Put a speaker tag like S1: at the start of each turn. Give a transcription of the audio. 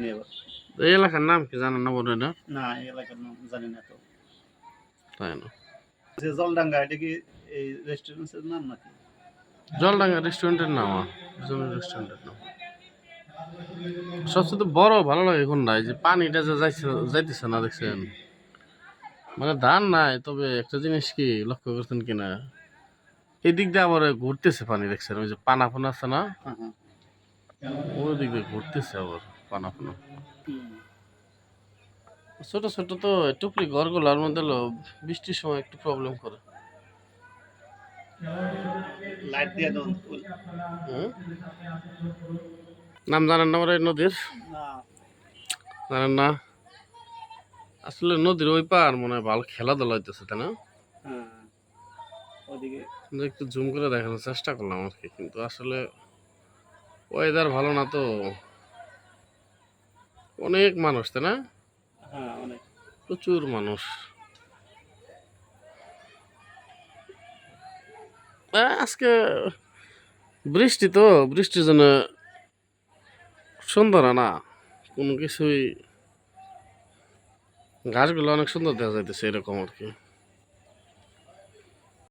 S1: নিয়ে
S2: এই এলাকার নাম কি জানেন না বলে না
S1: না এই এলাকার নাম জানি না তো।
S2: তাই না।
S1: যে জলডাঙ্গা এটা কি এই রেস্টুরেন্টের নাম নাকি?
S2: জলডাঙ্গা রেস্টুরেন্টের নাম রেস্টুরেন্টের নাম। সবচেয়ে বড় ভালো লাগে কোনটা? এই যে পানিটা যে যাইছে যাইতেছে না দেখছেন? মানে ধান নাই তবে একটা জিনিস কি লক্ষ্য করছেন কিনা? এই দিক দিয়ে আবার ঘুরতেছে পানি দেখছেন? ওই যে পানা ফানা আছে না?
S1: হ্যাঁ হ্যাঁ।
S2: ওই দিক দিয়ে ঘুরতেছে আবার। পানা ফানা ছোট ছোট তো টুকরি ঘরগুলোর মধ্যে বৃষ্টির সময় একটু প্রবলেম করে।
S1: লাইট দিয়ে দাও
S2: নাম জানেন না এই নদীর?
S1: না।
S2: জানেন না? আসলে নদীর ওই পার মনে হয় ভালো খেলাধুলা হইতেছে তাই না?
S1: হ্যাঁ
S2: একটু জুম করে দেখানোর চেষ্টা করলাম আর কি কিন্তু আসলে ওয়েদার ভালো না তো। অনেক মানুষ তাই না?
S1: হ্যাঁ অনেক।
S2: প্রচুর মানুষ। আজকে বৃষ্টি তো বৃষ্টির জন্য সুন্দর না। কোনো কিছুই গাছগুলো অনেক সুন্দর দেখা যাইতেছে এরকম আর কি।